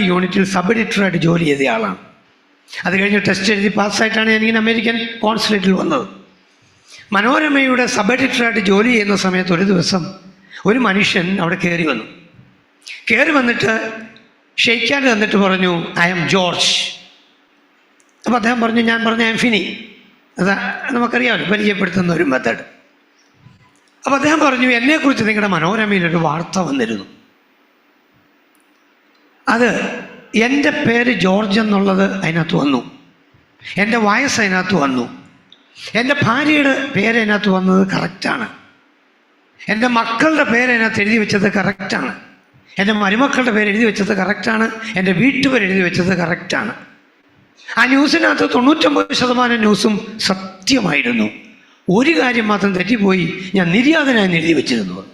യൂണിറ്റിൽ സബ് എഡിറ്ററായിട്ട് ജോലി ചെയ്ത ആളാണ്. അത് കഴിഞ്ഞ് ടെസ്റ്റ് എഴുതി പാസ്സായിട്ടാണ് ഞാനിങ്ങനെ അമേരിക്കൻ കോൺസുലേറ്റിൽ വന്നത്. മനോരമയുടെ സബ് എഡിറ്ററായിട്ട് ജോലി ചെയ്യുന്ന സമയത്ത് ഒരു ദിവസം ഒരു മനുഷ്യൻ അവിടെ കയറി വന്നു. കയറി വന്നിട്ട് ഷെയ്ക്കാൻ തന്നിട്ട് പറഞ്ഞു ഐ എം ജോർജ് അപ്പോൾ അദ്ദേഹം പറഞ്ഞു ഞാൻ പറഞ്ഞു ഐ എം ഫിനി അതാ നമുക്കറിയാമല്ലോ പരിചയപ്പെടുത്തുന്ന ഒരു മെത്തേഡ് അപ്പോൾ അദ്ദേഹം പറഞ്ഞു എന്നെക്കുറിച്ച് നിങ്ങളുടെ മനോരമയിലൊരു വാർത്ത വന്നിരുന്നു. അത് എന്റെ പേര് ജോർജ് എന്നുള്ളത് അതിനകത്ത് വന്നു. എന്റെ വയസ്സ് അതിനകത്ത് വന്നു. എന്റെ ഭാര്യയുടെ പേര് അതിനകത്ത് വന്നത് കറക്റ്റാണ് എന്റെ മക്കളുടെ പേര് അതിനകത്ത് എഴുതി വെച്ചത് കറക്റ്റാണ് എന്റെ മരുമക്കളുടെ പേര് എഴുതി വെച്ചത് കറക്റ്റാണ് എന്റെ വീട്ടുപേര് എഴുതി വെച്ചത് കറക്റ്റാണ് ആ ന്യൂസിനകത്ത് തൊണ്ണൂറ്റൊമ്പത് ശതമാനം ന്യൂസും സത്യമായിരുന്നു. ഒരു കാര്യം മാത്രം തെറ്റിപ്പോയി. ഞാൻ നിര്യാതനായി എഴുതി വെച്ചിരുന്നു.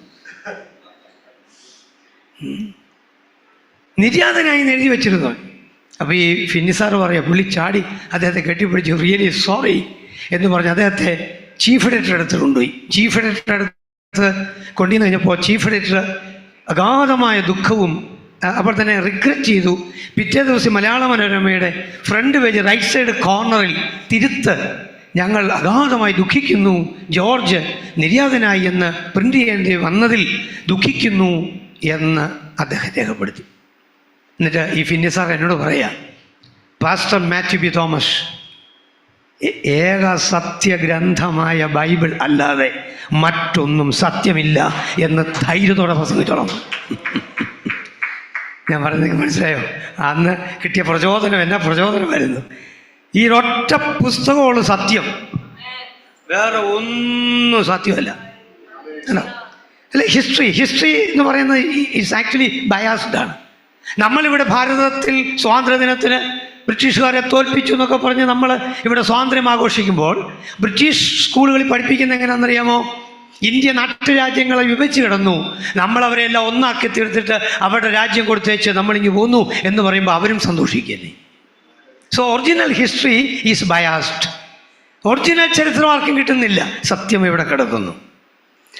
നിര്യാതനായി എഴുതി വെച്ചിരുന്നു. അപ്പോൾ ഈ ഫിന്നി സാറ് പറയാം പുള്ളി ചാടി അദ്ദേഹത്തെ കെട്ടിപ്പിടിച്ച് റിയലി സോറി എന്ന് പറഞ്ഞ് അദ്ദേഹത്തെ ചീഫ് എഡിറ്റർ അടുത്ത് കൊണ്ടുപോയി. ചീഫ് എഡിറ്റർ അടുത്ത് കൊണ്ടുവന്ന് കഴിഞ്ഞപ്പോൾ ചീഫ് എഡിറ്റർ അഗാധമായ ദുഃഖവും അപ്പോൾ തന്നെ റിഗ്രറ്റ് ചെയ്തു. പിറ്റേ ദിവസം മലയാള മനോരമയുടെ ഫ്രണ്ട് പേജ് റൈറ്റ് സൈഡ് കോർണറിൽ തിരുത്ത് ഞങ്ങൾ അഗാധമായി ദുഃഖിക്കുന്നു. ജോർജ് നിര്യാതനായി എന്ന് പ്രിന്റ് ചെയ്യേണ്ടി വന്നതിൽ ദുഃഖിക്കുന്നു എന്ന് അദ്ദേഹം രേഖപ്പെടുത്തി. എന്നിട്ട് ഈ ഫിന്നി സാർ എന്നോട് പറയാ പാസ്റ്റർ മാത്യു ബി തോമസ് ഏക സത്യഗ്രന്ഥമായ ബൈബിൾ അല്ലാതെ മറ്റൊന്നും സത്യമില്ല എന്ന് ധൈര്യത്തോടെ പ്രസംഗിച്ചോളാം. ഞാൻ പറഞ്ഞത് മനസ്സിലായോ? അന്ന് കിട്ടിയ പ്രചോദനം എന്നാ പ്രചോദനമായിരുന്നു ഈ ഒറ്റ പുസ്തകമാണ് സത്യം വേറെ ഒന്നും സത്യമല്ല. അല്ല ഹിസ്റ്ററി ഹിസ്റ്ററി എന്ന് പറയുന്നത് ഇറ്റ്സ് ആക്ച്വലി ബയാസ്ഡ് ആണ്. നമ്മളിവിടെ ഭാരതത്തിൽ സ്വാതന്ത്ര്യദിനത്തിന് ബ്രിട്ടീഷുകാരെ തോൽപ്പിച്ചു എന്നൊക്കെ പറഞ്ഞ് നമ്മൾ ഇവിടെ സ്വാതന്ത്ര്യം ആഘോഷിക്കുമ്പോൾ ബ്രിട്ടീഷ് സ്കൂളുകളിൽ പഠിപ്പിക്കുന്ന എങ്ങനെയാണെന്നറിയാമോ? ഇന്ത്യ നാട്ടുരാജ്യങ്ങളെ വിഭജിച്ച് കിടന്നു. നമ്മൾ എല്ലാം ഒന്നാക്കി തീർത്തിട്ട് അവരുടെ രാജ്യം കൊടുത്തേച്ച് നമ്മളിങ്ങ് പോന്നു എന്ന് പറയുമ്പോൾ അവരും സന്തോഷിക്കുന്നേ so original history is biased original ചരിത്രം ആർക്കും കിട്ടുന്നില്ല. സത്യം ഇവിടെ കിടക്കുന്നു.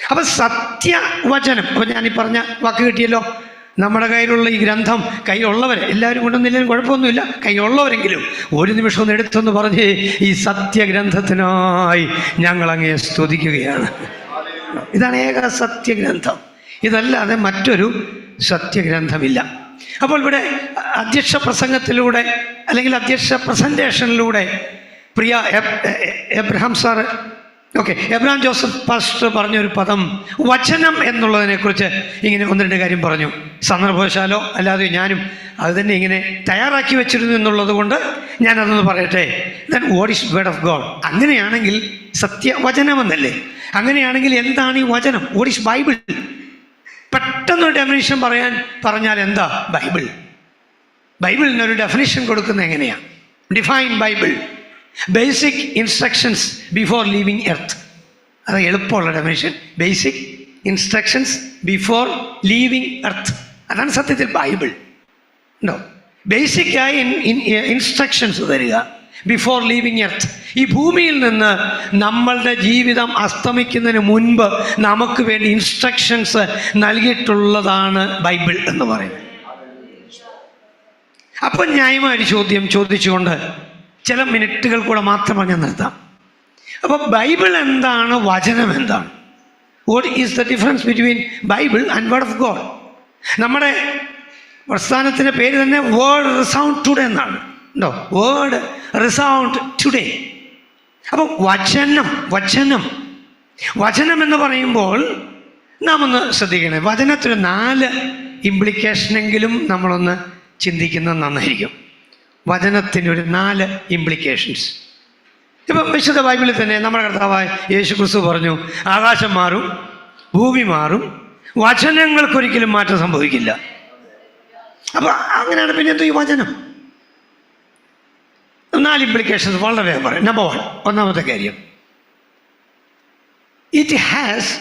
അപ്പം സത്യവചനം ഇപ്പോൾ ഞാൻ ഈ പറഞ്ഞ വാക്ക് കിട്ടിയല്ലോ? നമ്മുടെ കയ്യിലുള്ള ഈ ഗ്രന്ഥം കയ്യിലുള്ളവർ എല്ലാവരും കൊണ്ടൊന്നില്ലെങ്കിലും കുഴപ്പമൊന്നുമില്ല. കയ്യിലുള്ളവരെങ്കിലും ഒരു നിമിഷം ഒന്ന് എടുത്തെന്ന് പറഞ്ഞ് ഈ സത്യഗ്രന്ഥത്തിനായി ഞങ്ങൾ അങ്ങേ സ്തുതിക്കുകയാണ്. ഇതാണ് ഏക സത്യഗ്രന്ഥം. ഇതല്ലാതെ മറ്റൊരു സത്യഗ്രന്ഥമില്ല. അപ്പോൾ ഇവിടെ അധ്യക്ഷ പ്രസംഗത്തിലൂടെ അല്ലെങ്കിൽ അധ്യക്ഷ പ്രസന്റേഷനിലൂടെ പ്രിയ Abraham sir okay Abraham Joseph pastor പറഞ്ഞൊരു പദം വചനം എന്നുള്ളതിനെക്കുറിച്ച് ഇങ്ങനെ ഒന്ന് രണ്ട് കാര്യം പറഞ്ഞു. സന്ദർഭവശാലോ അല്ലാതെ ഞാനും അത് തന്നെ ഇങ്ങനെ തയ്യാറാക്കി വെച്ചിരുന്നു എന്നുള്ളത് കൊണ്ട് ഞാനതൊന്ന് പറയട്ടെ. Then what is word of God അങ്ങനെയാണെങ്കിൽ സത്യവചനമെന്നല്ലേ? അങ്ങനെയാണെങ്കിൽ എന്താണ് ഈ വചനം? വാട്ട് ഈസ് ബൈബിൾ പെട്ടെന്നൊരു ഡെഫിനേഷൻ പറയാൻ പറഞ്ഞാൽ എന്താ? ബൈബിൾ ബൈബിളിനൊരു ഡെഫിനേഷൻ കൊടുക്കുന്നത് എങ്ങനെയാണ് define Bible basic instructions before leaving earth അത് എളുപ്പമുള്ള definition basic instructions before leaving earth അതാണ് സത്യത്തിൽ ബൈബിൾ. ഉണ്ടോ? ബേസിക്കായി ഇൻസ്ട്രക്ഷൻസ് തരിക ബിഫോർ ലീവിങ് എർത്ത് ഈ ഭൂമിയിൽ നിന്ന് നമ്മളുടെ ജീവിതം അസ്തമിക്കുന്നതിന് മുൻപ് നമുക്ക് വേണ്ടി ഇൻസ്ട്രക്ഷൻസ് നൽകിയിട്ടുള്ളതാണ് ബൈബിൾ എന്ന് പറയുന്നത്. അപ്പം ന്യായമായൊരു ചോദ്യം ചോദിച്ചുകൊണ്ട് ചില മിനിറ്റുകൾ കൂടെ മാത്രം ഞാൻ നിർത്താം. അപ്പോൾ ബൈബിൾ എന്താണ്? വചനം എന്താണ്? What is the difference between Bible and word of God നമ്മുടെ പ്രസ്ഥാനത്തിന്റെ പേര് തന്നെ വേർഡ് റിസൗണ്ട് ടുഡേ എന്നാണ്. ഉണ്ടോ? വേർഡ് റിസൗണ്ട് ടുഡേ അപ്പം വചനം വചനം. വചനം എന്ന് പറയുമ്പോൾ നാം ഒന്ന് ശ്രദ്ധിക്കണേ. വചനത്തിന് നാല് ഇംപ്ലിക്കേഷനെങ്കിലും നമ്മളൊന്ന് ചിന്തിക്കുന്നത് നന്നായിരിക്കും. വചനത്തിന് ഒരു നാല് ഇംപ്ലിക്കേഷൻസ് ഇപ്പം വിശുദ്ധ ബൈബിളിൽ തന്നെ നമ്മുടെ കർത്താവായ യേശു ക്രിസ്തു പറഞ്ഞു ആകാശം മാറും ഭൂമി മാറും വചനങ്ങൾക്കൊരിക്കലും മാറ്റം സംഭവിക്കില്ല. അപ്പൊ അങ്ങനെയാണ് പിന്നെ എന്തോ ഈ വചനം? നാല് ഇംപ്ലിക്കേഷൻസ് വളരെ വേഗം പറയാം. നമ്പർ വൺ ഒന്നാമത്തെ കാര്യം. ഇറ്റ് ഹാസ്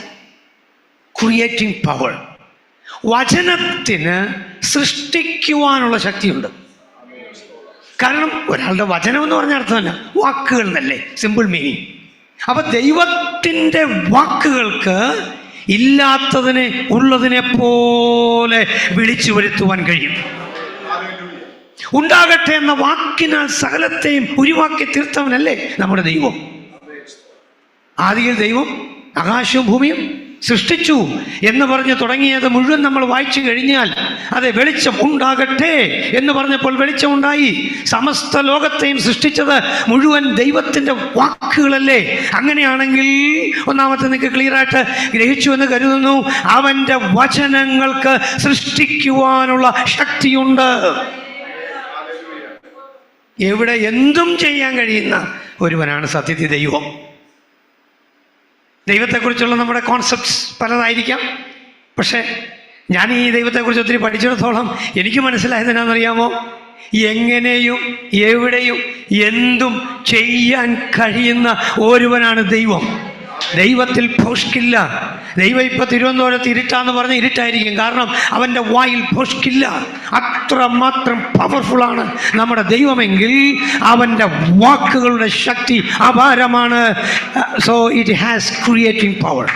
ക്രിയേറ്റിംഗ് പവർ വചനത്തിന് സൃഷ്ടിക്കുവാനുള്ള ശക്തിയുണ്ട്. കാരണം ഒരാളുടെ വചനം എന്ന് പറഞ്ഞ അർത്ഥമല്ല വാക്കുകൾ എന്നല്ലേ സിമ്പിൾ മീനിങ് അപ്പൊ ദൈവത്തിന്റെ വാക്കുകൾക്ക് ഇല്ലാത്തതിനെ ഉള്ളതിനെ പോലെ വിളിച്ചു വരുത്തുവാൻ കഴിയും. ഉണ്ടാകട്ടെ എന്ന വാക്കിനാൽ സകലത്തെയും ഉരുവാക്കി തീർത്തവനല്ലേ നമ്മുടെ ദൈവം. ആദിയിൽ ദൈവം ആകാശവും ഭൂമിയും സൃഷ്ടിച്ചു എന്ന് പറഞ്ഞ് തുടങ്ങിയത് മുഴുവൻ നമ്മൾ വായിച്ചു കഴിഞ്ഞാൽ അതെ വെളിച്ചം ഉണ്ടാകട്ടെ എന്ന് പറഞ്ഞപ്പോൾ വെളിച്ചമുണ്ടായി. സമസ്ത ലോകത്തെയും സൃഷ്ടിച്ചത് മുഴുവൻ ദൈവത്തിന്റെ വാക്കുകളല്ലേ? അങ്ങനെയാണെങ്കിൽ ഒന്നാമത്തെ നിങ്ങൾക്ക് ക്ലിയറായിട്ട് ഗ്രഹിച്ചു എന്ന് കരുതുന്നു. അവന്റെ വചനങ്ങൾക്ക് സൃഷ്ടിക്കുവാനുള്ള ശക്തിയുണ്ട്. എവിടെ എന്തും ചെയ്യാൻ കഴിയുന്ന ഒരുവനാണ് സത്യത്തി ദൈവം ദൈവത്തെക്കുറിച്ചുള്ള നമ്മുടെ കോൺസെപ്റ്റ്സ് പലതായിരിക്കാം. പക്ഷേ ഞാൻ ഈ ദൈവത്തെക്കുറിച്ച് ഒത്തിരി പഠിച്ചിടത്തോളം എനിക്ക് മനസ്സിലായത് എന്നാണെന്നറിയാമോ? എങ്ങനെയും എവിടെയും എന്തും ചെയ്യാൻ കഴിയുന്ന ഒരുവനാണ് ദൈവം. ദൈവത്തിൽ ഭോഷ്കില്ല. ദൈവം ഇപ്പം തിരുവനന്തപുരത്ത് ഇരുട്ടാന്ന് പറഞ്ഞ് ഇരുട്ടായിരിക്കും. കാരണം അവന്റെ വായിൽ ഭോഷ്കില്ല. അത്രമാത്രം പവർഫുള്ളാണ് നമ്മുടെ ദൈവമെങ്കിൽ അവന്റെ വാക്കുകളുടെ ശക്തി അപാരമാണ്. So it has creating power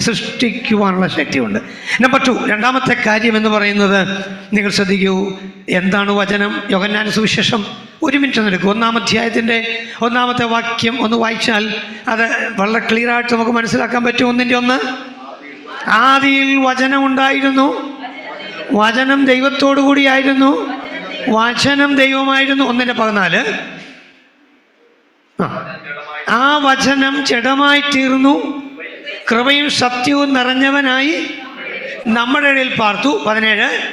സൃഷ്ടിക്കുവാനുള്ള ശക്തിയുണ്ട്. നമ്പർ ടു രണ്ടാമത്തെ കാര്യം എന്ന് പറയുന്നത് നിങ്ങൾ ശ്രദ്ധിക്കൂ. എന്താണ് വചനം? യോഗന്നാന സുവിശേഷം. ഒരു മിനിറ്റ് ഒന്ന് എടുക്കും. ഒന്നാം അധ്യായത്തിന്റെ ഒന്നാമത്തെ വാക്യം ഒന്ന് വായിച്ചാൽ അത് വളരെ ക്ലിയറായിട്ട് നമുക്ക് മനസ്സിലാക്കാൻ പറ്റും. ഒന്നിന്റെ ഒന്ന്. ആദിയിൽ വചനം ഉണ്ടായിരുന്നു. വചനം ദൈവത്തോടു കൂടിയായിരുന്നു വചനം ദൈവമായിരുന്നു. ഒന്നിന്റെ പതിനാല്. ആ. വചനം ജഡമായി തീർന്നു. കൃപയും സത്യവും നിറഞ്ഞവനായി നമ്മുടെ ഇടയിൽ പാർത്തു. പതിനേഴ്.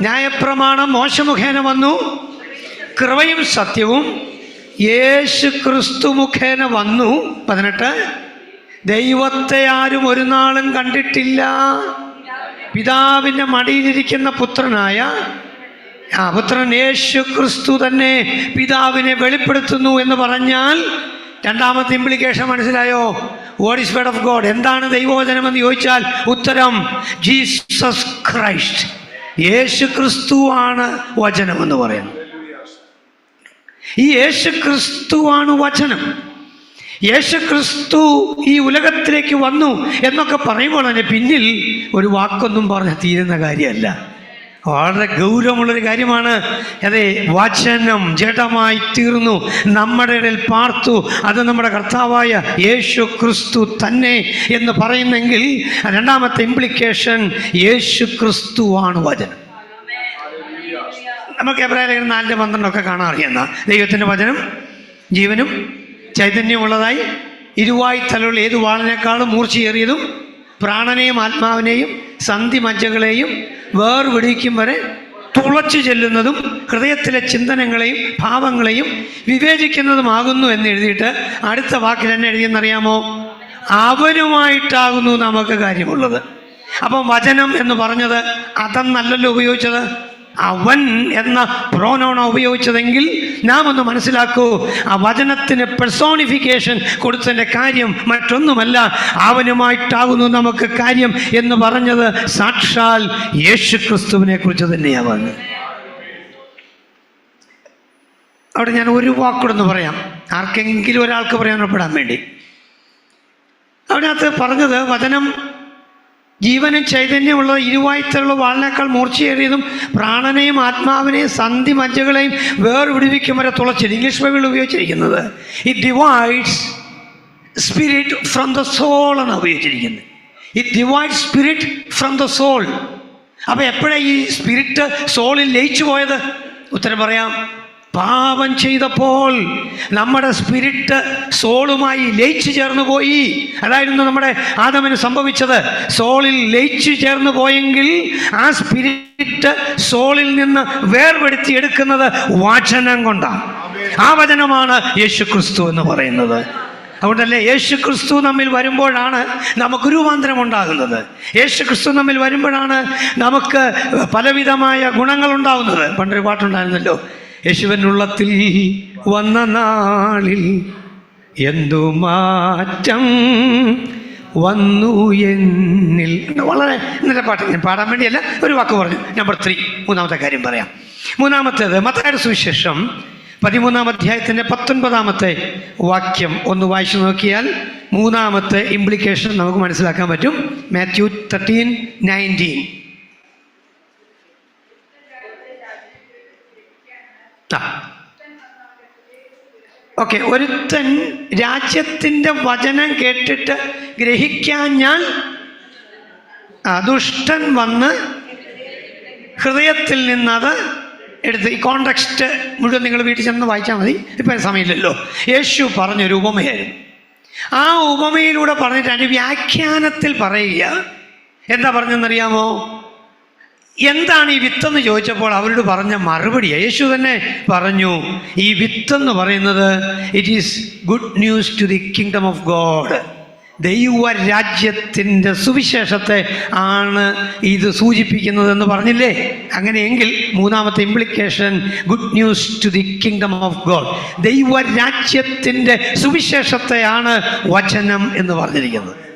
ന്യായപ്രമാണം മോശമുഖേന വന്നു. കൃപയും സത്യവും യേശു ക്രിസ്തു മുഖേന വന്നു. പതിനെട്ട്. ദൈവത്തെ ആരും ഒരു നാളും കണ്ടിട്ടില്ല. പിതാവിന്റെ മടിയിലിരിക്കുന്ന പുത്രനായ ആ പുത്രൻ യേശു ക്രിസ്തു തന്നെ പിതാവിനെ വെളിപ്പെടുത്തുന്നു എന്ന് പറഞ്ഞാൽ രണ്ടാമത്തെ ഇംപ്ലിക്കേഷൻ മനസ്സിലായോ? What is word of God എന്താണ് ദൈവോചനം എന്ന് ചോദിച്ചാൽ ഉത്തരം ജീസസ് ക്രൈസ്റ്റ് യേശു ക്രിസ്തുവാണ് വചനം എന്ന് പറയുന്നത് ഈ യേശു ക്രിസ്തുവാണ് വചനം. യേശു ക്രിസ്തു ഈ ഉലകത്തിലേക്ക് വന്നു എന്നൊക്കെ പറയുമ്പോൾ അതിന് പിന്നിൽ ഒരു വാക്കൊന്നും പറഞ്ഞ് തീരുന്ന കാര്യമല്ല. വളരെ ഗൗരവമുള്ളൊരു കാര്യമാണ്. അതെ വചനം ജഡമായി തീർന്നു. നമ്മുടെ ഇടയിൽ പാർത്തു. അത് നമ്മുടെ കർത്താവായ യേശു ക്രിസ്തു തന്നെ എന്ന് പറയുന്നെങ്കിൽ രണ്ടാമത്തെ ഇംപ്ലിക്കേഷൻ യേശു ക്രിസ്തുവാണ് വചനം. നമുക്ക് എബ്രാഹിം നാലിന്റെ പന്ത്രണ്ടൊക്കെ കാണാൻ അറിയുന്ന ദൈവത്തിന്റെ വചനം ജീവനും ചൈതന്യമുള്ളതായി. ഇരുവായി തലുള്ള ഏത് വാളിനേക്കാളും മൂർച്ചയേറിയതും പ്രാണനെയും ആത്മാവിനെയും സന്ധി മജ്ജകളെയും വേർവിടിക്കും വരെ തുളച്ചു ചെല്ലുന്നതും ഹൃദയത്തിലെ ചിന്തനങ്ങളെയും ഭാവങ്ങളെയും വിവേചിക്കുന്നതുമാകുന്നു എന്ന് എഴുതിയിട്ട് അടുത്ത വാക്കിൽ എന്നെ എഴുതിയെന്നറിയാമോ? അവനുമായിട്ടാകുന്നു നമുക്ക് കാര്യമുള്ളത്. അപ്പം വചനം എന്ന് പറഞ്ഞത് അതെന്നല്ലല്ലോ ഉപയോഗിച്ചത്? അവൻ എന്ന പ്രോനോണ ഉപയോഗിച്ചതെങ്കിൽ നാം ഒന്ന് മനസ്സിലാക്കൂ. ആ വചനത്തിന് പെർസോണിഫിക്കേഷൻ കൊടുത്തതിന്റെ കാര്യം മറ്റൊന്നുമല്ല. അവനുമായിട്ടാകുന്നു നമുക്ക് കാര്യം എന്ന് പറഞ്ഞത് സാക്ഷാൽ യേശു ക്രിസ്തുവിനെ കുറിച്ച് തന്നെയാണ്. അവിടെ ഞാൻ ഒരു വാക്കോടൊന്ന് പറയാം. ആർക്കെങ്കിലും ഒരാൾക്ക് പറയാനപ്പെടാൻ വേണ്ടി. അവിടെ അത് പറഞ്ഞത് വചനം ജീവനും ചൈതന്യമുള്ള ഇരുവായ്ത്തലുള്ള വാളിനേക്കാൾ മൂർച്ചയേറിയതും പ്രാണനെയും ആത്മാവിനെയും സന്ധി മജ്ജകളെയും വേർവിടുവിക്കും വരെ തുളച്ചില്ല ഇംഗ്ലീഷ് ബൈബിൾ ഉപയോഗിച്ചിരിക്കുന്നത്. It divides spirit from the soul എന്നാണ് ഉപയോഗിച്ചിരിക്കുന്നത്. It divide spirit from the soul അപ്പോൾ എപ്പോഴാണ് ഈ സ്പിരിറ്റ് സോളിൽ ലയിച്ചു പോയത്? ഉത്തരം പറയാം. പാപം ചെയ്തപ്പോൾ നമ്മുടെ സ്പിരിറ്റ് സോളുമായി ലയിച്ചു ചേർന്ന് പോയി. അതായിരുന്നു നമ്മുടെ ആദമന് സംഭവിച്ചത്. സോളിൽ ലയിച്ചു ചേർന്ന് പോയെങ്കിൽ ആ സ്പിരിറ്റ് സോളിൽ നിന്ന് വേർപെടുത്തി എടുക്കുന്നത് വാചനം കൊണ്ടാണ്. ആ വചനമാണ് യേശു ക്രിസ്തു എന്ന് പറയുന്നത്. അതുകൊണ്ടല്ലേ യേശു ക്രിസ്തു നമ്മിൽ വരുമ്പോഴാണ് നമുക്ക് രൂപാന്തരം ഉണ്ടാകുന്നത്. യേശു ക്രിസ്തു നമ്മിൽ വരുമ്പോഴാണ് നമുക്ക് പലവിധമായ ഗുണങ്ങൾ ഉണ്ടാകുന്നത്. പണ്ടൊരു പാട്ടുണ്ടായിരുന്നല്ലോ യേശുവനുള്ളത്തിൽ വന്ന നാളിൽ എന്തു മാറ്റം വന്നു എന്നിൽ? വളരെ നല്ല പാട്ട് ഞാൻ പാടാൻ വേണ്ടിയല്ല ഒരു വാക്ക് പറഞ്ഞു. നമ്പർ ത്രീ മൂന്നാമത്തെ കാര്യം പറയാം. മൂന്നാമത്തേത് മത്തായുടെ സുവിശേഷം പതിമൂന്നാം അധ്യായത്തിന്റെ പത്തൊൻപതാമത്തെ വാക്യം. ഒന്ന് വായിച്ചു നോക്കിയാൽ മൂന്നാമത്തെ ഇംപ്ലിക്കേഷൻ നമുക്ക് മനസ്സിലാക്കാൻ പറ്റും. മാത്യു തേർട്ടീൻ നയന്റീൻ ഓക്കെ ഒരുത്തൻ രാജ്യത്തിന്റെ വചനം കേട്ടിട്ട് ഗ്രഹിക്കാൻ ഞാൻ ദുഷ്ടൻ വന്ന് ഹൃദയത്തിൽ നിന്നത് എടുത്ത് ഈ കോണ്ടക്സ്റ്റ് മുഴുവൻ നിങ്ങൾ വീട്ടിൽ ചെന്ന് വായിച്ചാൽ മതി. ഇപ്പം സമയമില്ലല്ലോ. യേശു പറഞ്ഞൊരു ഉപമയായിരുന്നു. ആ ഉപമയിലൂടെ പറഞ്ഞിട്ട് അതിന്റെ വ്യാഖ്യാനത്തിൽ പറയുക. എന്താ പറഞ്ഞെന്നറിയാമോ എന്താണ് ഈ വിത്തെന്ന് ചോദിച്ചപ്പോൾ അവരോട് പറഞ്ഞ മറുപടി യേശു തന്നെ പറഞ്ഞു ഈ വിത്തെന്ന് പറയുന്നത് it is good news to the kingdom of God ദൈവരാജ്യത്തിന്റെ സുവിശേഷത്തെ ആണ് ഇത് സൂചിപ്പിക്കുന്നതെന്ന് പറഞ്ഞില്ലേ? അങ്ങനെയെങ്കിൽ മൂന്നാമത്തെ implication good news to the kingdom of God ദൈവരാജ്യത്തിന്റെ സുവിശേഷത്തെയാണ് വചനം എന്ന് പറഞ്ഞിരിക്കുന്നത്.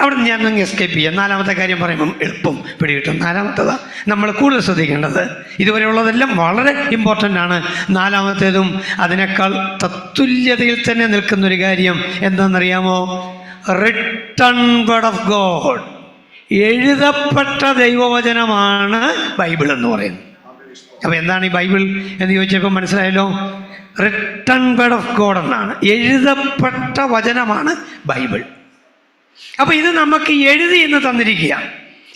അവിടെ നിന്ന് ഞാൻ എസ്കേപ്പ് ചെയ്യാം. നാലാമത്തെ കാര്യം പറയുമ്പം എളുപ്പം പിടികിട്ടും. നാലാമത്തേതാ നമ്മൾ കൂടുതൽ ശ്രദ്ധിക്കേണ്ടത് ഇതുവരെയുള്ളതെല്ലാം വളരെ ഇമ്പോർട്ടന്റ് ആണ്. നാലാമത്തേതും അതിനേക്കാൾ തത്തുല്യതയിൽ തന്നെ നിൽക്കുന്നൊരു കാര്യം എന്താണെന്നറിയാമോ? റിട്ടൺ വേർഡ് ഓഫ് ഗോഡ് എഴുതപ്പെട്ട ദൈവവചനമാണ് ബൈബിൾ എന്ന് പറയുന്നത്. അപ്പോൾ എന്താണ് ഈ ബൈബിൾ എന്ന് ചോദിച്ചപ്പോൾ മനസ്സിലായല്ലോ? റിട്ടൺ വേർഡ് ഓഫ് ഗോഡ് എന്നാണ്. എഴുതപ്പെട്ട വചനമാണ് ബൈബിൾ. അപ്പൊ ഇത് നമുക്ക് എഴുതി എന്ന് തന്നിരിക്കുക.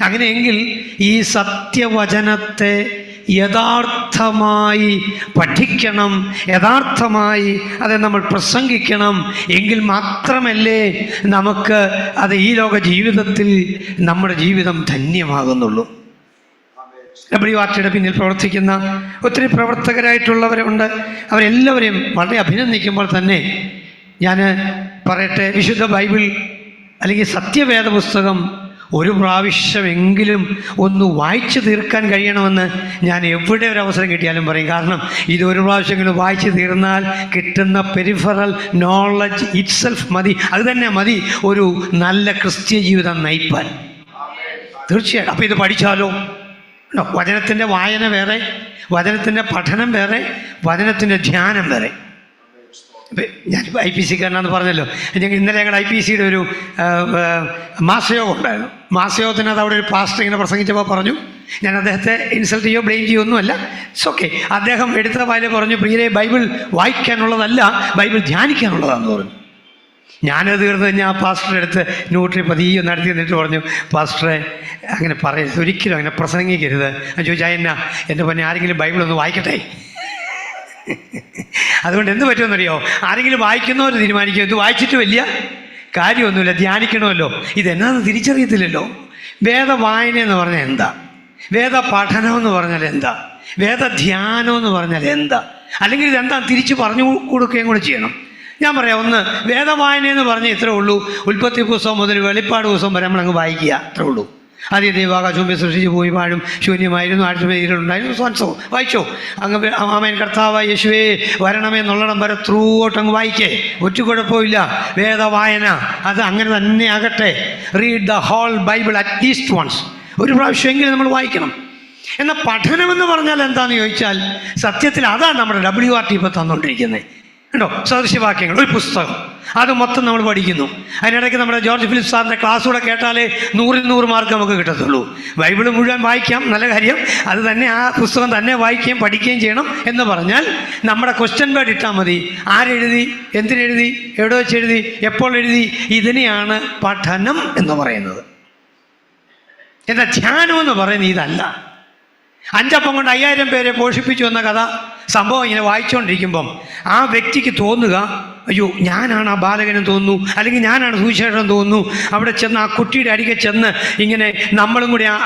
അങ്ങനെയെങ്കിൽ ഈ സത്യവചനത്തെ യഥാർത്ഥമായി പഠിക്കണം യഥാർത്ഥമായി അത് നമ്മൾ പ്രസംഗിക്കണം എങ്കിൽ മാത്രമല്ലേ നമുക്ക് അത് ഈ ലോക ജീവിതത്തിൽ നമ്മുടെ ജീവിതം ധന്യമാകുന്നുള്ളൂ. ഡബ്ല്യു ആർ പിന്നിൽ പ്രവർത്തിക്കുന്ന ഒത്തിരി പ്രവർത്തകരായിട്ടുള്ളവരുണ്ട് അവരെല്ലാവരെയും വളരെ അഭിനന്ദിക്കുമ്പോൾ തന്നെ ഞാൻ പറയട്ടെ വിശുദ്ധ ബൈബിൾ അല്ലെങ്കിൽ സത്യവേദ പുസ്തകം ഒരു പ്രാവശ്യമെങ്കിലും ഒന്ന് വായിച്ചു തീർക്കാൻ കഴിയണമെന്ന് ഞാൻ എവിടെ ഒരു അവസരം കിട്ടിയാലും പറയും. കാരണം ഇത് ഒരു പ്രാവശ്യമെങ്കിലും വായിച്ചു തീർന്നാൽ കിട്ടുന്ന പെരിഫറൽ നോളജ് ഇറ്റ്സെൽഫ് മതി. അത് തന്നെ മതി. ഒരു നല്ല ക്രിസ്ത്യ ജീവിതം നയിപ്പാൻ. തീർച്ചയായിട്ടും. അപ്പോൾ ഇത് പഠിച്ചാലോ? വചനത്തിന്റെ വായന വേറെ വചനത്തിന്റെ പഠനം വേറെ വചനത്തിന്റെ ധ്യാനം വേറെ. ഞാനിപ്പോൾ ഐ പി സിക്കാരനാന്ന് പറഞ്ഞല്ലോ. ഞങ്ങൾ ഇന്നലെ ഞങ്ങൾ ഐ പി സിയുടെ ഒരു മാസയോഗം ഉണ്ടായിരുന്നു മാസയോഗത്തിനകത്ത് അവിടെ ഒരു പാസ്റ്റർ ഇങ്ങനെ പ്രസംഗിച്ചപ്പോൾ പറഞ്ഞു ഞാൻ അദ്ദേഹത്തെ ഇൻസൾട്ട് ചെയ്യോ ബ്ലെയിം ചെയ്യോ ഒന്നുമല്ല. ഇറ്റ്സ് ഓക്കെ അദ്ദേഹം എടുത്ത വായിലെ പറഞ്ഞു പ്രിയരെ ബൈബിൾ വായിക്കാനുള്ളതല്ല ബൈബിൾ ധ്യാനിക്കാനുള്ളതാണെന്ന് പറഞ്ഞു. ഞാനത് തീർന്ന് കഴിഞ്ഞാൽ ആ പാസ്റ്ററെ അടുത്ത് ന്യൂട്രി പതിയോ നടത്തി എന്നിട്ട് പറഞ്ഞു പാസ്റ്ററെ അങ്ങനെ പറയരുത്. ഒരിക്കലും അങ്ങനെ പ്രസംഗിക്കരുത്. ഞാൻ ചോദിച്ചാൽ എന്നാ? എന്റെ പൊന്നെ ആരെങ്കിലും ബൈബിൾ ഒന്ന് വായിക്കട്ടെ? അതുകൊണ്ട് എന്ത് പറ്റുമെന്നറിയോ? ആരെങ്കിലും വായിക്കുന്നവർ തീരുമാനിക്കും. ഇത് വായിച്ചിട്ട് വലിയ കാര്യമൊന്നുമില്ല. ധ്യാനിക്കണമല്ലോ. ഇതെന്നാന്ന് തിരിച്ചറിയത്തില്ലല്ലോ. വേദ വായന എന്ന് പറഞ്ഞാൽ എന്താ? വേദ പഠനം എന്ന് പറഞ്ഞാൽ എന്താ? വേദ ധ്യാനം എന്ന് പറഞ്ഞാൽ എന്താ? അല്ലെങ്കിൽ ഇതെന്താ തിരിച്ച് പറഞ്ഞു കൊടുക്കുകയും കൂടെ ചെയ്യണം. ഞാൻ പറയാം ഒന്ന് വേദവായന എന്ന് പറഞ്ഞാൽ ഇത്രേ ഉള്ളൂ. ഉൽപ്പത്തി പുസ്തകം മുതൽ വെളിപ്പാട് പുസ്തകം വരെ നമ്മളങ്ങ് വായിക്കുക. അത്രേ ഉള്ളൂ. ആദ്യം ദൈവാകാശവും സൃഷ്ടിച്ച് പോയി പാഴും ശൂന്യമായിരുന്നു ആഴ്ച സോൻസോ വായിച്ചോ? അങ്ങ് ആമേൻ കർത്താവ് യേശുവേ വരണമേ എന്നുള്ളിടം വരെ ത്രൂ ഔട്ട് അങ്ങ് വായിക്കേ. ഒറ്റ കുഴപ്പമില്ല വേദവായന അത് അങ്ങനെ തന്നെ ആകട്ടെ. Read the whole Bible at least once ഒരു പ്രാവശ്യമെങ്കിലും നമ്മൾ വായിക്കണം. എന്നാൽ പഠനമെന്ന് പറഞ്ഞാൽ എന്താണെന്ന് ചോദിച്ചാൽ സത്യത്തിൽ അതാണ് നമ്മുടെ ഡബ്ല്യു ആർ ടി ഇപ്പോൾ തന്നുകൊണ്ടിരിക്കുന്നത് കണ്ടോ? സദൃശ്യവാക്യങ്ങൾ ഒരു പുസ്തകം. അത് മൊത്തം നമ്മൾ പഠിക്കുന്നു. അതിനിടയ്ക്ക് നമ്മുടെ ജോർജ് ഫിലിപ്പ് സാറിന്റെ ക്ലാസ് കൂടെ കേട്ടാലേ നൂറിൽ നൂറ് മാർക്ക് നമുക്ക് കിട്ടത്തുള്ളൂ. ബൈബിൾ മുഴുവൻ വായിക്കാം നല്ല കാര്യം. അത് തന്നെ ആ പുസ്തകം തന്നെ വായിക്കുകയും പഠിക്കുകയും ചെയ്യണം എന്ന് പറഞ്ഞാൽ നമ്മുടെ ക്വസ്റ്റ്യൻ വേർഡ് ഇട്ടാൽ മതി. ആരെഴുതി? എന്തിനെഴുതി? എവിടെ വെച്ച് എഴുതി? എപ്പോൾ എഴുതി? ഇതിനെയാണ് പഠനം എന്ന് പറയുന്നത്. എന്നാൽ ധ്യാനം എന്ന് പറയുന്നത്? ഇതല്ല. അഞ്ചപ്പം കൊണ്ട് അയ്യായിരം പേരെ പോഷിപ്പിച്ചു എന്ന കഥ സംഭവം ഇങ്ങനെ വായിച്ചുകൊണ്ടിരിക്കുമ്പം ആ വ്യക്തിക്ക് തോന്നുക അയ്യോ ഞാനാണ് ആ ബാലകനും തോന്നുന്നു അല്ലെങ്കിൽ ഞാനാണ് സുവിശേഷം തോന്നുന്നു. അവിടെ ചെന്ന് ആ കുട്ടിയുടെ അരികെ ചെന്ന് ഇങ്ങനെ നമ്മളും കൂടി ആ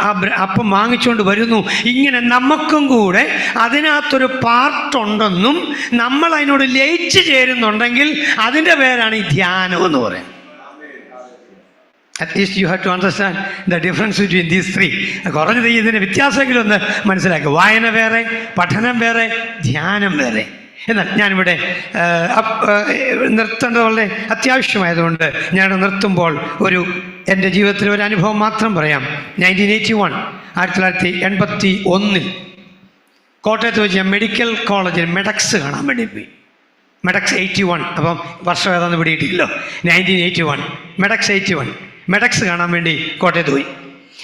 അപ്പം വാങ്ങിച്ചുകൊണ്ട് വരുന്നു. ഇങ്ങനെ നമുക്കും കൂടെ അതിനകത്തൊരു പാർട്ടുണ്ടെന്നും നമ്മൾ അതിനോട് ലയിച്ചു ചേരുന്നുണ്ടെങ്കിൽ അതിന്റെ പേരാണ് ഈ ധ്യാനം എന്ന് പറയുന്നത്. At least you have to understand the difference between these three കുറഞ്ഞത് ഇതിന്റെ വ്യത്യാസമെങ്കിലും ഒന്ന് മനസ്സിലാക്കുക വായന വേറെ പഠനം വേറെ ധ്യാനം വേറെ. എന്നാൽ ഞാനിവിടെ നിർത്തേണ്ടത് വളരെ അത്യാവശ്യമായതുകൊണ്ട് ഞാൻ നിർത്തുമ്പോൾ ഒരു എന്റെ ജീവിതത്തിലെ ഒരു അനുഭവം മാത്രം പറയാം. നയന്റീൻ എയ്റ്റി വൺ ആയിരത്തി തൊള്ളായിരത്തി എൺപത്തി ഒന്നിൽ കോട്ടയത്ത് വെച്ച് ഞാൻ മെഡിക്കൽ കോളേജിൽ മെഡക്സ് കാണാൻ വേണ്ടി പോയി. മെഡക്സ് എയ്റ്റി വൺ അപ്പം വർഷം ഏതാണെന്ന് പിടിയിട്ടില്ലല്ലോ nineteen eighty one Medex eighty one Medex കാണാൻ വേണ്ടി കോട്ടയത്ത് പോയി.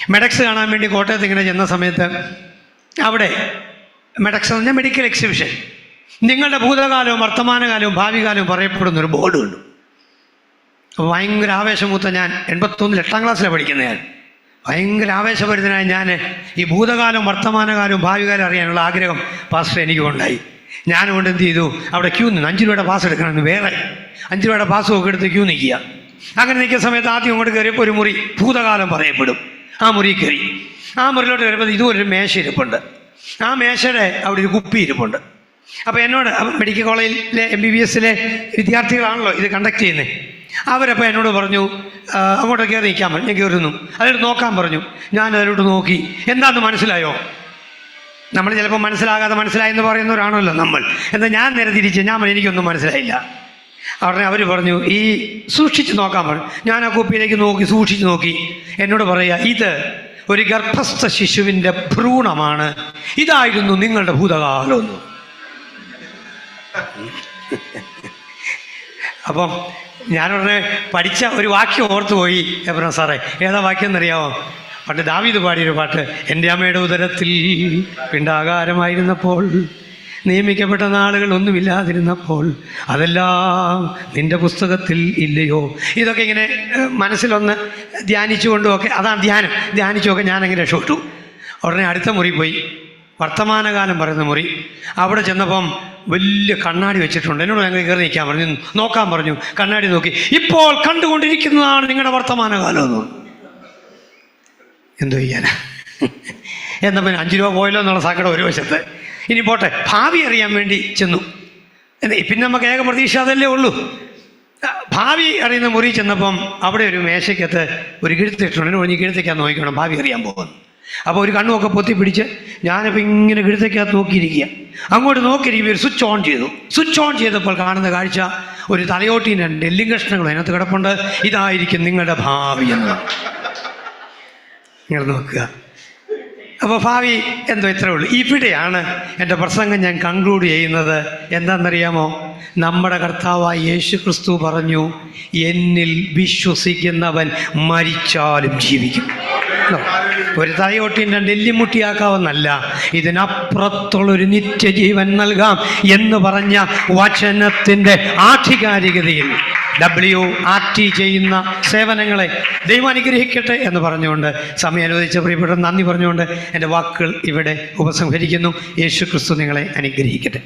മെഡക്സ് കാണാൻ വേണ്ടി കോട്ടയത്ത് ഇങ്ങനെ ചെന്ന സമയത്ത് അവിടെ മെഡക്സ് എന്ന് പറഞ്ഞാൽ മെഡിക്കൽ എക്സിബിഷൻ നിങ്ങളുടെ ഭൂതകാലവും വർത്തമാനകാലവും ഭാവികാലവും പറയപ്പെടുന്ന ഒരു ബോർഡ് കണ്ടു. ഭയങ്കര ആവേശമൂത്ത ഞാൻ എൺപത്തൊന്നിൽ എട്ടാം ക്ലാസ്സിലാണ് പഠിക്കുന്നത് ഞാൻ. ഭയങ്കര ആവേശഭരിതനായ ഞാൻ ഈ ഭൂതകാലവും വർത്തമാനകാലവും ഭാവികാലം അറിയാനുള്ള ആഗ്രഹം പാസ്റ്റർ എനിക്ക് ഉണ്ടായി ഞാനുകൊണ്ട് എന്ത് ചെയ്തു? അവിടെ ക്യൂ നിന്ന് അഞ്ച് രൂപയുടെ പാസ് എടുക്കണമെന്ന് വേറെ അഞ്ച് രൂപയുടെ പാസ് ഒക്കെ എടുത്ത് ക്യൂ നിൽക്കുക. അങ്ങനെ നിൽക്കുന്ന സമയത്ത് ആദ്യം അങ്ങോട്ട് കയറിയപ്പോൾ ഒരു മുറി ഭൂതകാലം പറയപ്പെടും. ആ മുറി കയറി. ആ മുറിയിലോട്ട് കയറിയപ്പോൾ ഇതുപോലൊരു മേശ ഇരിപ്പുണ്ട്. ആ മേശയുടെ അവിടെ ഒരു കുപ്പി ഇരിപ്പുണ്ട്. അപ്പോൾ എന്നോട് മെഡിക്കൽ കോളേജിലെ എം ബി ബി എസിലെ വിദ്യാർത്ഥികളാണല്ലോ ഇത് കണ്ടക്ട് ചെയ്യുന്നത് അവരപ്പോൾ എന്നോട് പറഞ്ഞു "ആ, അങ്ങോട്ട് കയറി നിൽക്കാൻ പറഞ്ഞു. ഞാൻ കയറുന്നു. അതിലോട്ട് നോക്കാൻ പറഞ്ഞു. ഞാൻ അതിലോട്ട് നോക്കി. എന്താണെന്ന് മനസ്സിലായോ? നമ്മൾ ചിലപ്പോൾ മനസ്സിലാകാതെ മനസ്സിലായെന്ന് പറയുന്നവരാണല്ലോ നമ്മൾ. എന്നാൽ ഞാൻ നേരെ തിരിച്ച് ഞാൻ എനിക്കൊന്നും മനസ്സിലായില്ല. അവരുടെ അവർ പറഞ്ഞു ഈ സൂക്ഷിച്ച് നോക്കാൻ പറഞ്ഞു ഞാൻ ആ കുപ്പിയിലേക്ക് നോക്കി സൂക്ഷിച്ച് നോക്കി. എന്നോട് പറയുക ഇത് ഒരു ഗർഭസ്ഥ ശിശുവിന്റെ ഭ്രൂണമാണ്. ഇതായിരുന്നു നിങ്ങളുടെ ഭൂതകാലമൊന്നും അപ്പം ഞാനുടനെ പഠിച്ച ഒരു വാക്യം ഓർത്തു പോയി. എബ്രഹാം സാറേ ഏതാ വാക്യം എന്നറിയാമോ പണ്ട് ദാവീദ് പാടിയൊരു പാട്ട് എന്റെ അമ്മയുടെ ഉദരത്തിൽ പിണ്ടാകാരമായിരുന്നപ്പോൾ നിയമിക്കപ്പെട്ട നാളുകൾ ഒന്നുമില്ലാതിരുന്നപ്പോൾ അതെല്ലാം നിന്റെ പുസ്തകത്തിൽ ഇല്ലയോ? ഇതൊക്കെ ഇങ്ങനെ മനസ്സിലൊന്ന് ധ്യാനിച്ചുകൊണ്ടും ഒക്കെ അതാണ് ധ്യാനം. ധ്യാനിച്ചുമൊക്കെ ഞാനങ്ങനെ രക്ഷപ്പെട്ടു. ഉടനെ അടുത്ത മുറി പോയി. വർത്തമാനകാലം പറയുന്ന മുറി. അവിടെ ചെന്നപ്പം വലിയ കണ്ണാടി വെച്ചിട്ടുണ്ട്. എന്നോട് ഞങ്ങൾ കയറി നിൽക്കാൻ പറഞ്ഞു. നോക്കാൻ പറഞ്ഞു. കണ്ണാടി നോക്കി. ഇപ്പോൾ കണ്ടുകൊണ്ടിരിക്കുന്നതാണ് നിങ്ങളുടെ വർത്തമാനകാലം എന്ന്. എന്തോ ചെയ്യാനാ? എന്നാൽ പിന്നെ അഞ്ച് രൂപ പോയല്ലോ എന്നുള്ള സങ്കടം ഒരു വശത്ത്. ഇനി പോട്ടെ ഭാവി അറിയാൻ വേണ്ടി ചെന്നു. പിന്നെ നമുക്ക് ഏക പ്രതീക്ഷ അതല്ലേ ഉള്ളൂ. ഭാവി അറിയുന്ന മുറി ചെന്നപ്പം അവിടെ ഒരു മേശയ്ക്കകത്ത് ഒരു കിഴുത്തിട്ടുണ്ട്. ഒഴിഞ്ഞ് കിഴുത്തേക്കാൻ നോക്കിക്കണം ഭാവി അറിയാൻ പോകുന്നു. അപ്പോൾ ഒരു കണ്ണുമൊക്കെ പൊത്തി പിടിച്ച് ഞാനിപ്പോൾ ഇങ്ങനെ കിഴുത്തേക്കകത്ത് നോക്കിയിരിക്കുക. അങ്ങോട്ട് നോക്കിയിരിക്കുമ്പോൾ ഒരു സ്വിച്ച് ഓൺ ചെയ്തു. സ്വിച്ച് ഓൺ ചെയ്തപ്പോൾ കാണുന്ന കാഴ്ച ഒരു തലയോട്ടീൻ രണ്ട് എല്ലും അതിനകത്ത് കിടപ്പുണ്ട്. ഇതായിരിക്കും നിങ്ങളുടെ ഭാവി എന്ന്. നിങ്ങൾ നോക്കുക. അപ്പോൾ ഭാവി എന്തോ ഇത്രേ ഉള്ളൂ. ഇവിടെയാണ് എന്റെ പ്രസംഗം ഞാൻ കൺക്ലൂഡ് ചെയ്യുന്നത്. എന്താണെന്നറിയാമോ? നമ്മുടെ കർത്താവായ യേശു ക്രിസ്തു പറഞ്ഞു എന്നിൽ വിശ്വസിക്കുന്നവൻ മരിച്ചാലും ജീവിക്കും? ഒരു തലയോട്ടിന്റെ ഡെല്ലിമുട്ടിയാക്കാവുന്നല്ല ഇതിനപ്പുറത്തുള്ളൊരു നിത്യജീവൻ നൽകാം എന്ന് പറഞ്ഞ വചനത്തിന്റെ ആധികാരികതയിൽ ഡബ്ല്യു ആർ ടി ചെയ്യുന്ന സേവനങ്ങളെ ദൈവം അനുഗ്രഹിക്കട്ടെ എന്ന് പറഞ്ഞുകൊണ്ട് സമയം അനുവദിച്ച പ്രിയപ്പെട്ട നന്ദി പറഞ്ഞുകൊണ്ട് എന്റെ വാക്കുകൾ ഇവിടെ ഉപസംഹരിക്കുന്നു. യേശു ക്രിസ്തു നിങ്ങളെ അനുഗ്രഹിക്കട്ടെ.